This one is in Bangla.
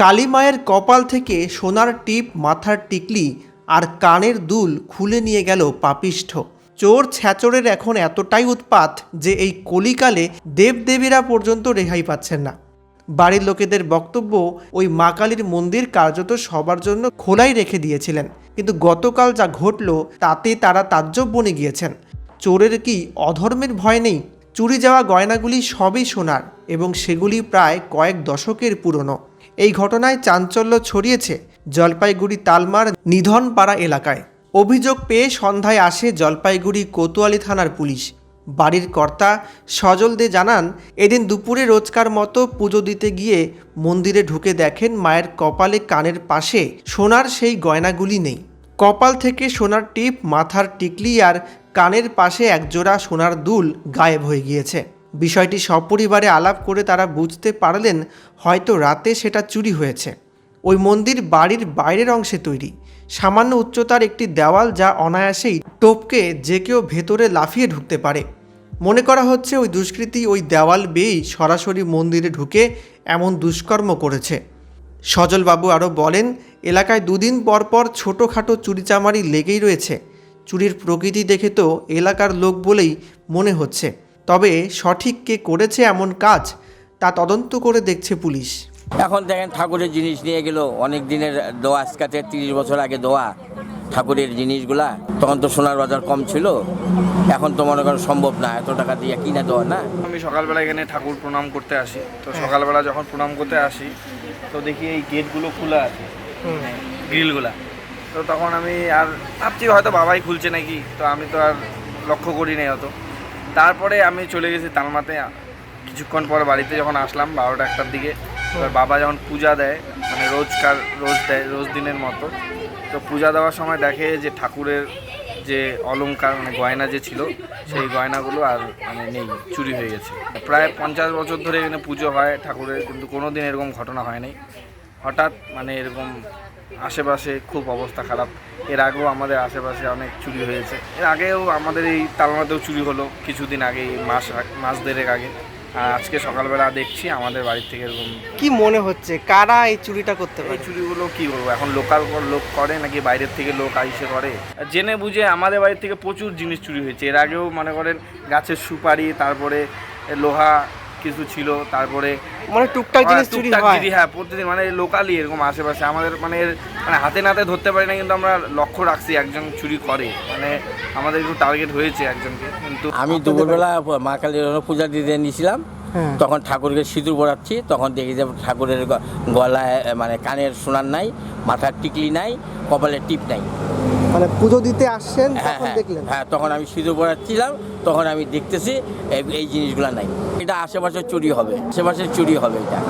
কালী মায়ের কপাল থেকে সোনার টিপ মাথার টিকলি আর কানের দুল খুলে নিয়ে গেল পাপিষ্ঠ। চোর ছ্যাচরের এখন এতটাই উৎপাত যে এই কলিকালে দেবদেবীরা পর্যন্ত রেহাই পাচ্ছেন না। বাড়ির লোকেদের বক্তব্য ওই মা কালীর মন্দির কার্যত সবার জন্য খোলাই রেখে দিয়েছিলেন। কিন্তু গতকাল যা ঘটল তাতে তারা তাজ্জব বনে গিয়েছেন। চোরের কি অধর্মের ভয় নেই? চুরি যাওয়া গয়নাগুলি সবই সোনার এবং সেগুলি প্রায় কয়েক দশকের পুরনো। এই ঘটনায় চাঞ্চল্য ছড়িয়েছে জলপাইগুড়ি তালমার নিধনপাড়া এলাকায়। অভিযোগ পেয়ে সন্ধ্যায় আসে জলপাইগুড়ি কোতোয়ালি থানার পুলিশ। বাড়ির কর্তা সজল দে জানান, এদিন দুপুরে রোজকার মতো পুজো দিতে গিয়ে মন্দিরে ঢুকে দেখেন মায়ের কপালে কানের পাশে সোনার সেই গয়নাগুলি নেই। কপাল থেকে সোনার টিপ, মাথার টিকলি আর কানের পাশে একজোড়া সোনার দুল গায়েব হয়ে গিয়েছে। বিষয়টি সপরিবারে আলাপ করে তারা বুঝতে পারলেন হয়তো রাতে সেটা চুরি হয়েছে। ওই মন্দির বাড়ির বাইরের অংশে তৈরি। সামান্য উচ্চতার একটি দেওয়াল যা অনায়াসেই টপকে যে কেউ ভেতরে লাফিয়ে ঢুকতে পারে। মনে করা হচ্ছে ওই দুষ্কৃতী ওই দেওয়াল বেয়েই সরাসরি মন্দিরে ঢুকে এমন দুষ্কর্ম করেছে। সজলবাবু আরও বলেন, এলাকায় দুদিন পর পর ছোটোখাটো চুরিচামারি লেগেই রয়েছে। চুরির প্রকৃতি দেখে তো এলাকার লোক বলেই মনে হচ্ছে। তবে সঠিক কে করেছে এমন কাজ তা তদন্ত করে দেখছে পুলিশ। এখন দেখেন ঠাকুরের জিনিস নিয়ে গেল অনেক দিনের দোয়া আজকাতে তিরিশ বছর আগে দোয়া ঠাকুরের জিনিসগুলা। তখন তো সোনার বাজার কম ছিল এখন তো মনে করেন সম্ভব না এত টাকা দিয়ে কিনা দেওয়া না? আমি সকালবেলা এখানে ঠাকুর প্রণাম করতে আসি তো সকালবেলা যখন প্রণাম করতে আসি তো দেখি এই গেটগুলো খোলা আছে গ্রিলগুলা। তো তখন আমি আর ভাবছি হয়তো বাবাই খুলছে নাকি তো আমি তো আর লক্ষ্য করি নাই অত। তারপরে আমি চলে গেছি তালমাতে। কিছুক্ষণ পর বাড়িতে যখন আসলাম, বারোটা একটার দিকে, এবার বাবা যখন পূজা দেয় মানে রোজকার, রোজ দেয়, রোজ দিনের মতো, তো পূজা দেওয়ার সময় দেখে যে ঠাকুরের যে অলংকার মানে গয়না যে ছিল, সেই গয়নাগুলো আর মানে নেই, চুরি হয়ে গেছে। প্রায় পঞ্চাশ বছর ধরে এখানে পুজো হয় ঠাকুরের, কিন্তু কোনো দিন এরকম ঘটনা হয় নাই। হঠাৎ মানে এরকম আশেপাশে খুব অবস্থা খারাপ। এর আগেও আমাদের আশেপাশে অনেক চুরি হয়েছে। এর আগেও আমাদের এই তালমাতেও চুরি হলো কিছুদিন আগে মাস মাস দেড়েক আগে। আর আজকে সকালবেলা দেখছি আমাদের বাড়ির থেকে এরকম কি মনে হচ্ছে? কারা এই চুরিটা করতে এই পারে? চুরিগুলো কি করব এখন লোকাল লোক করে নাকি বাইরের থেকে লোক আইসে করে? জেনে বুঝে আমাদের বাড়ির থেকে প্রচুর জিনিস চুরি হয়েছে। এর আগেও মনে করেন গাছের সুপারি তারপরে লোহা কিছু ছিল তারপরে মানে টুকটাক জিনিস হ্যাঁ, চুরি টুকটাক হয়। জিনিস, হ্যাঁ প্রতিদিন মানে লোকালি এরকম আশেপাশে। আমাদের মানে মানে হাতে নাতে ধরতে পারি না কিন্তু আমরা লক্ষ্য রাখছি একজন চুরি করে। মানে আমাদের একটু টার্গেট হয়েছে একজনকে কিন্তু আমি দুপুরবেলা মা কালীর পূজা দিতে নিয়েছিলাম। হ্যাঁ। তখন ঠাকুরকে সিঁদুর পড়াচ্ছি তখন দেখি যে ঠাকুরের গ- গলায় মানে কানের সোনার নাই মাথার টিকলি নাই কপালের টিপ নাই। মানে পুজো দিতে আসছেন হ্যাঁ হ্যাঁ হ্যাঁ তখন আমি সিঁদুর পড়াচ্ছিলাম তখন আমি দেখতেছি এই- এই জিনিসগুলো নাই। এটা আশেপাশে চুরি হবে আশেপাশে চুরি হবে এটা।